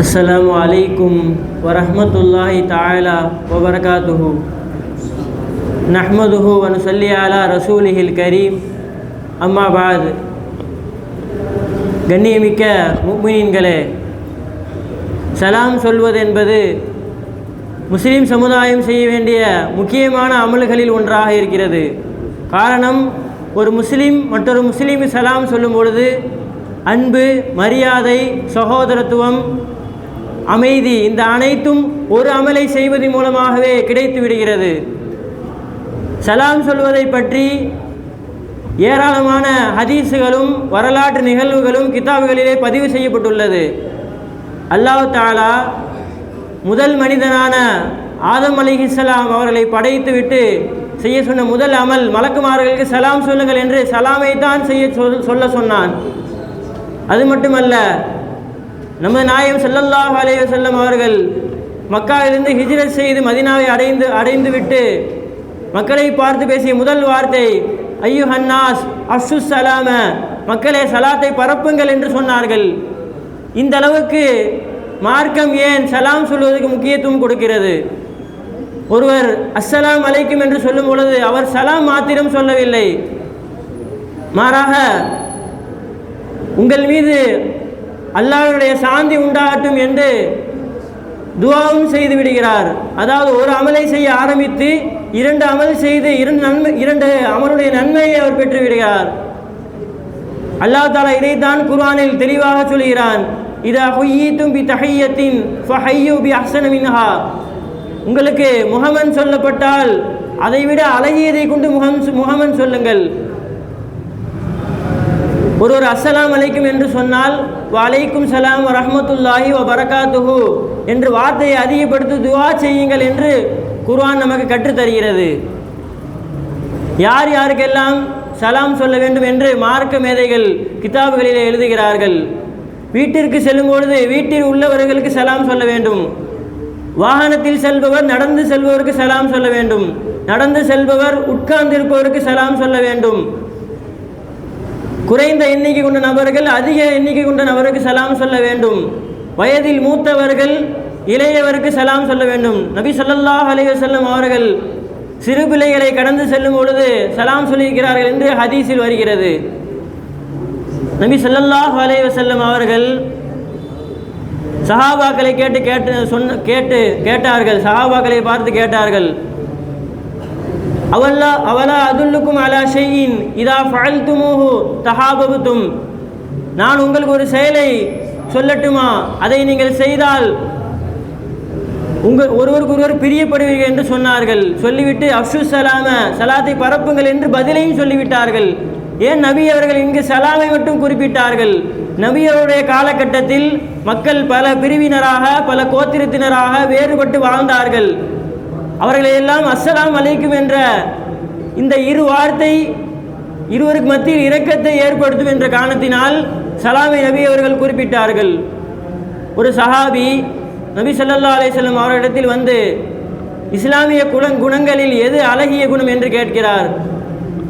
அஸ்லாம் வலைக்கும் வரமத்துல்லாஹி தாயலா வபர்காத்துஹு. நஹ்மதுஹு வன் சொல்லி அலா ரசூலிஹில் கரீம். அம்மா பாத். கண்ணியமிக்க முக்மினீன்களே சலாம் சொல்வது என்பது முஸ்லீம் சமுதாயம் செய்ய வேண்டிய முக்கியமான அமல்களில் ஒன்றாக இருக்கிறது. காரணம் ஒரு முஸ்லீம் மற்றொரு முஸ்லீம் சலாம் சொல்லும் பொழுது அன்பு மரியாதை சகோதரத்துவம் அமைதி இந்த அனைத்தும் ஒரு அமலை செய்வதன் மூலமாகவே கிடைத்து விடுகிறது. சலாம் சொல்வதை பற்றி ஏராளமான ஹதீஸுகளும் வரலாற்று நிகழ்வுகளும் கிதாபுகளிலே பதிவு செய்யப்பட்டுள்ளது. அல்லாஹ் தாலா முதல் மனிதனான ஆதம் அலிஹிஸ்லாம் அவர்களை படைத்துவிட்டு செய்ய சொன்ன முதல் அமல் மலக்குமார்களுக்கு சலாம் சொல்லுங்கள் என்று சலாமை தான் செய்ய சொல் சொல்ல சொன்னான். அது மட்டுமல்ல நம்ம நாயம் செல்லல்லாஹ் அலைய செல்லம் அவர்கள் மக்காவிலிருந்து ஹிஜ்ரத் செய்து மதீனாவை அடைந்து அடைந்து விட்டு மக்களை பார்த்து பேசிய முதல் வார்த்தை ஐயு ஹன்னாஸ் அஃசு சலாம மக்களே சலாத்தை பரப்புங்கள் என்று சொன்னார்கள். இந்த அளவுக்கு மார்க்கம் ஏன் சலாம் சொல்வதற்கு முக்கியத்துவம் கொடுக்கிறது? ஒருவர் அஸ்ஸலாம் அலைக்கும் என்று சொல்லும் பொழுது அவர் சலாம் மாத்திரம் சொல்லவில்லை. மாறாக உங்கள் மீது அல்லாஹனுடைய சாந்தி உண்டாகட்டும் என்று துவாவும் செய்து விடுகிறார். அதாவது ஒரு அமலை செய்ய ஆரம்பித்து இரண்டு அமல் செய்து இரண்டு நன்மை இரண்டு அமலுடைய நன்மையை அவர் பெற்று விடுகிறார். அல்லாஹ் தாலா இதைத்தான் குர்ஆனில் தெளிவாக சொல்கிறான். இதா ஹொய்யீத்தும் பி தஹையத்தின் ஃபஹையு பி அஹ்சன மின்ஹா. உங்களுக்கு முகமன் சொல்லப்பட்டால் அதைவிட அழகியதை கொண்டு முகம் முகமன் சொல்லுங்கள். ஒருவர் அஸ்ஸலாம் அலைக்கும் என்று சொன்னால் வலைக்கும் சலாம் ரஹமத்துல்லாஹி வ பரகாத்துஹு என்று வார்த்தையை அதிகப்படுத்தி துவா செய்யுங்கள் என்று குர்ஆன் நமக்கு கற்றுத்தருகிறது. யார் யாருக்கெல்லாம் சலாம் சொல்ல வேண்டும் என்று மார்க்க மேதைகள் கிதாபுகளிலே எழுதுகிறார்கள் வீட்டிற்கு செல்லும் பொழுது வீட்டில் உள்ளவர்களுக்கு சலாம் சொல்ல வேண்டும். வாகனத்தில் செல்பவர் நடந்து செல்பவருக்கு சலாம் சொல்ல வேண்டும். நடந்து செல்பவர் உட்கார்ந்திருப்பவருக்கு சலாம் சொல்ல வேண்டும். குறைந்த எண்ணிக்கை கொண்ட நபர்கள் அதிக எண்ணிக்கை கொண்ட நபருக்கு சலாம் சொல்ல வேண்டும். வயதில் மூத்தவர்கள் இளையவருக்கு சலாம் சொல்ல வேண்டும். நபி ஸல்லல்லாஹு அலைஹி செல்லும் அவர்கள் சிறு பிள்ளைகளை கடந்து செல்லும் பொழுது சலாம் சொல்லியிருக்கிறார்கள் என்று ஹதீஸில் வருகிறது. நபி ஸல்லல்லாஹு அலைஹி செல்லும் அவர்கள் சஹாபாக்களை கேட்டு கேட்டு சொன்ன கேட்டு கேட்டார்கள். சஹாபாக்களை பார்த்து கேட்டார்கள். அவல்லா அவலா அதுல்லுக்கும் அலா ஷையின் இதா ஃபஅல்துமூஹு தஹாபபுத்தும் நான் உங்களுக்கு ஒரு செயலை சொல்லட்டுமா? அதை நீங்கள் செய்தால் உங்கள் ஒருவருக்கு ஒருவர் பிரியப்படுவீர்கள் என்று சொன்னார்கள். சொல்லிவிட்டு அப்சு சலாம சலாத்தை பரப்புங்கள் என்று பதிலையும் சொல்லிவிட்டார்கள். ஏன் நபி அவர்கள் இங்கு சலாமை மட்டும் குறிப்பிட்டார்கள்? நபி அவருடைய காலகட்டத்தில் மக்கள் பல பிரிவினராக பல கோத்திரத்தினராக வேறுபட்டு வாழ்ந்தார்கள். அவர்களை எல்லாம் அஸ்ஸலாம் அலைக்கும் என்ற இந்த இரு வார்த்தை இருவருக்கு மத்தியில் இரக்கத்தை ஏற்படுத்தும் என்ற காரணத்தினால் சலாமை நபி அவர்கள் குறிப்பிட்டார்கள். ஒரு சஹாபி நபி ஸல்லல்லாஹு அலிசல்லம் அவரிடத்தில் வந்து இஸ்லாமிய குண குணங்களில் எது அழகிய குணம் என்று கேட்கிறார்?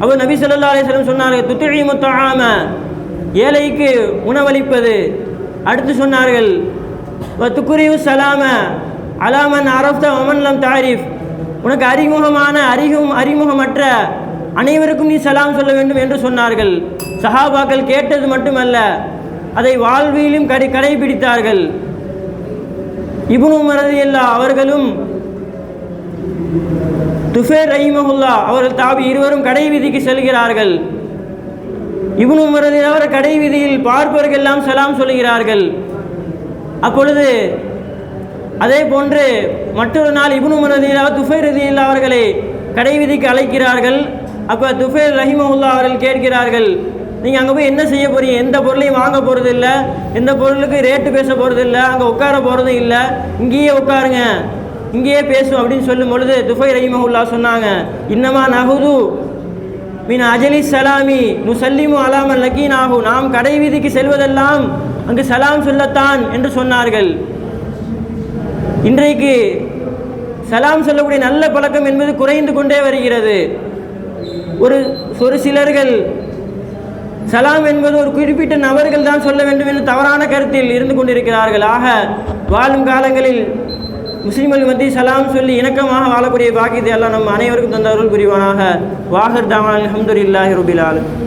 அவர் நபி சொல்லா அலைஹி சொன்னார்கள் துத்திழி முத்தாம ஏழைக்கு உணவளிப்பது. அடுத்து சொன்னார்கள் துக்குரிவு சலாம அலாமன் அரப்த அமன்லம் தாரிஃப். உனக்கு அறிமுகமான அறிமுகம் அறிமுகமற்ற அனைவருக்கும் நீ சலாம் சொல்ல வேண்டும் என்று சொன்னார்கள். சஹாபாக்கள் கேட்டது மட்டுமல்ல அதை வாழ்விலும் கடை கடைபிடித்தார்கள். இப்னு மரதியல்லா அவர்களும் துஃபேர் ரஹிமஹுல்லா அவர்கள் தாவி இருவரும் கடை விதிக்கு செல்கிறார்கள். இபுனு மரதி அவர் கடை விதியில் பார்ப்பவர்கள் எல்லாம் சலாம் சொல்கிறார்கள் அப்பொழுது அதே போன்று மற்றொரு நாள் இபுனு மரதியிலா துஃபைர் ரதியில்லா அவர்களை கடை வீதிக்கு அழைக்கிறார்கள். அப்போ துஃபைர் ரஹிமஹுல்லா அவர்கள் கேட்கிறார்கள் நீங்கள் அங்கே போய் என்ன செய்ய போறீங்க? எந்த பொருளையும் வாங்க போகிறது இல்லை எந்த பொருளுக்கு ரேட்டு பேச போகிறது இல்லை அங்கே உட்கார போகிறதும் இல்லை. இங்கேயே உட்காருங்க. இங்கேயே பேசும் அப்படின்னு சொல்லும் பொழுது துஃபை ரஹிமஹுல்லா சொன்னாங்க இன்னமா நகுது மின் அஜலி சலாமி நுசல்லிமு அலாமன் லக்கீனாகும் நாம் கடை வீதிக்கு செல்வதெல்லாம் அங்கு சலாம் சொல்லத்தான் என்று சொன்னார்கள். இன்றைக்கு சலாம் சொல்லக்கூடிய நல்ல பழக்கம் என்பது குறைந்து கொண்டே வருகிறது. ஒரு ஒரு சிலர்கள் சலாம் என்பது ஒரு குறிப்பிட்ட நபர்கள் தான் சொல்ல வேண்டும் என்று தவறான கருத்தில் இருந்து கொண்டிருக்கிறார்கள். ஆக வாழும் காலங்களில் முஸ்லிம்கள் மத்திய சலாம் சொல்லி இணக்கமாக வாழக்கூடிய பாக்கியத்தை எல்லாம் நம் அனைவருக்கும் தந்தவர்கள் புரிவானாக. வாகர் தாமான அஹமதுல்லாஹி ரபிலாலும்